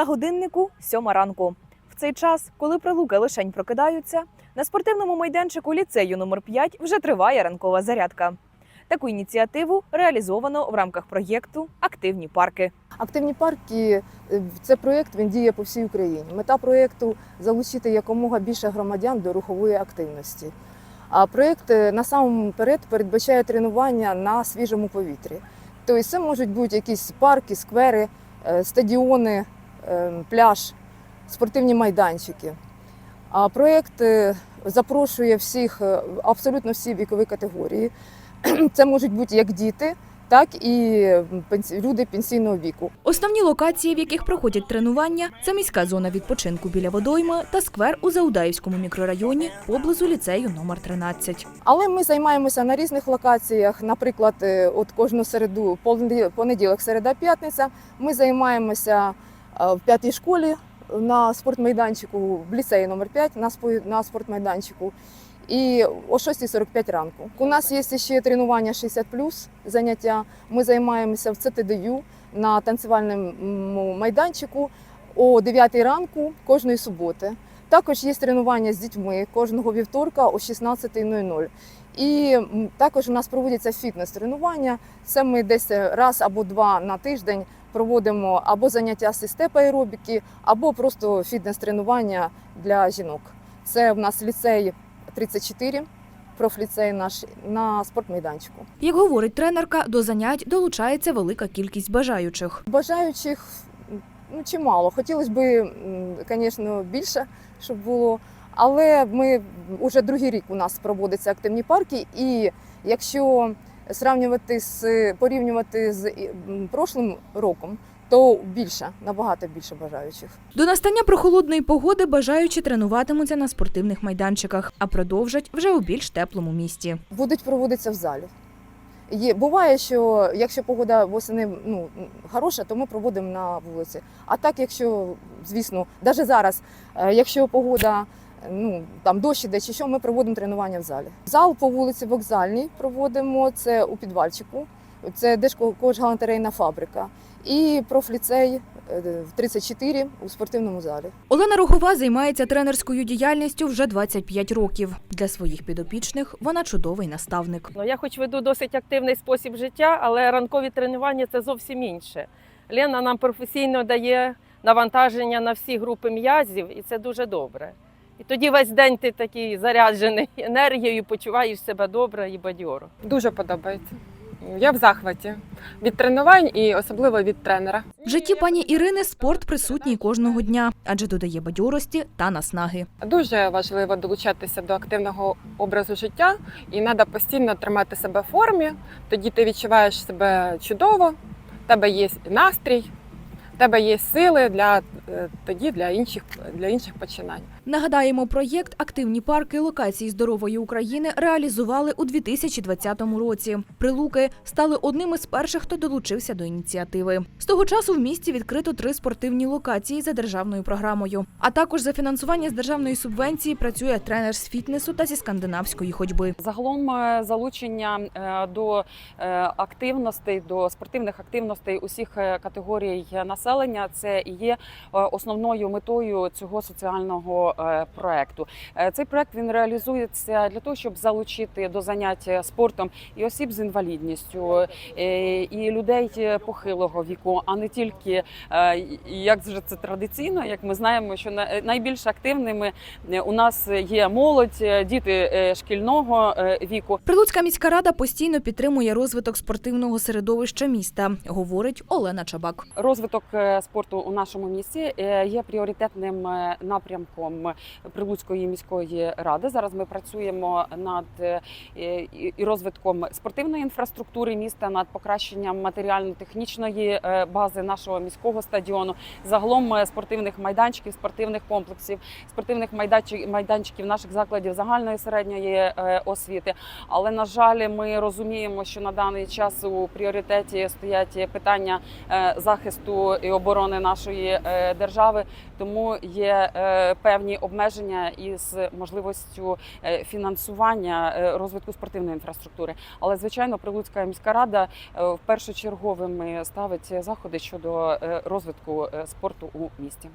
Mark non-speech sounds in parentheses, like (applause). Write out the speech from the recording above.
На годиннику сьома ранку. В цей час, коли прилуки лишень прокидаються, на спортивному майданчику ліцею номер 5 вже триває ранкова зарядка. Таку ініціативу реалізовано в рамках проєкту Активні парки. Активні парки е, це проєкт, він діє по всій Україні. Мета проєкту залучити якомога більше громадян до рухової активності. А проєкт е, насамперед передбачає тренування на свіжому повітрі. Тобто це можуть бути якісь парки, сквери, е, стадіони, пляж, спортивні майданчики. А проєкт е, запрошує всіх, е, абсолютно всі вікові категорії. (clears throat) Це можуть бути як діти, так і люди пенсійного віку. Основні локації, в яких проходять тренування, це міська зона відпочинку біля водойми та сквер у Заудаївському мікрорайоні поблизу ліцею номер 13. Але ми займаємося на різних локаціях. Наприклад, е, от кожну середу, понеділ- понеділок, середа, п'ятниця. Ми займаємося в п'ятій школі на спортмайданчику, в ліцеї номер 5 на спортмайданчику. І о 6.45 ранку. У нас є ще тренування 60 заняття. Ми займаємося в ЦТДЮ на танцювальному майданчику о 9 ранку кожної суботи. Також є тренування з дітьми кожного вівторка о 16.00. І також у нас проводяться фітнес-тренування. Це ми десь раз або два на тиждень проводимо або заняття з степ аеробіки, або просто фітнес-тренування для жінок. Це в нас ліцей 34, профліцей наш на спортмайданчику. Як говорить тренерка, до занять долучається велика кількість бажаючих. Бажаючих ну, чимало. Хотілося б, звісно, більше, щоб було. Але ми вже другий рік у нас проводяться активні парки, і якщо сравнювати з порівнювати з прошлим роком, то більше, набагато більше бажаючих. До настання прохолодної погоди бажаючі тренуватимуться на спортивних майданчиках, а продовжать вже у більш теплому місті. будуть проводитися в залі. Є, буває, що якщо погода восени ну, хороша, то ми проводимо на вулиці. А так, якщо, звісно, навіть зараз, е, якщо погода ну, там дощ іде чи що, ми проводимо тренування в залі. Зал по вулиці Вокзальній проводимо, це у підвальчику, це Держкожгалантерейна фабрика. І профліцей е, 34 у спортивному залі. Олена Рогова займається тренерською діяльністю вже 25 років. Для своїх підопічних вона чудовий наставник. Ну, я хоч веду досить активний спосіб життя, але ранкові тренування це зовсім інше. Лена нам професійно дає навантаження на всі групи м'язів, і це дуже добре. І тоді весь день ти такий заряджений енергією, почуваєш себе добре і бадьоро. Дуже подобається. Я в захваті від тренувань і особливо від тренера. В житті пані Ірини спорт присутній кожного дня, адже додає бадьорості та наснаги. Дуже важливо долучатися до активного образу життя, і треба постійно тримати себе в формі. Тоді ти відчуваєш себе чудово, в тебе є настрій, тебе є сили для е, тоді для інших для інших починань. Нагадаємо, проєкт Активні парки локації здорової України реалізували у 2020 році. Прилуки стали одним із перших, хто долучився до ініціативи. З того часу в місті відкрито три спортивні локації за державною програмою. А також за фінансування з державної субвенції працює тренер з фітнесу та зі скандинавської ходьби. Загалом е, залучення е, до активностей, до спортивних активностей усіх категорій населення це і є е, основною метою цього соціального е, проекту. Е, Цей проект він реалізується для того, щоб залучити до занять спортом і осіб з інвалідністю, і людей похилого віку, а не тільки як же це традиційно, як ми знаємо, що на- найбільш активними у нас є молодь, діти шкільного віку. Прилуцька міська рада постійно підтримує розвиток спортивного середовища міста, говорить Олена Чабак. Розвиток спорту у нашому місті е, є пріоритетним е, напрямком Прилуцької міської ради. Зараз ми працюємо над е, розвитком спортивної інфраструктури міста, над покращенням матеріально-технічної е, бази нашого міського стадіону, загалом е, спортивних майданчиків, спортивних комплексів, спортивних майданчиків, наших закладів загальної середньої е, освіти. Але на жаль, ми розуміємо, що на даний час у пріоритеті стоять питання е, захисту і оборони нашої е, держави. Тому є е, певні обмеження із можливістю е, фінансування розвитку спортивної інфраструктури. Але звичайно, Прилуцька міська рада в першочерговими ставить заходи щодо розвитку спорту у місті.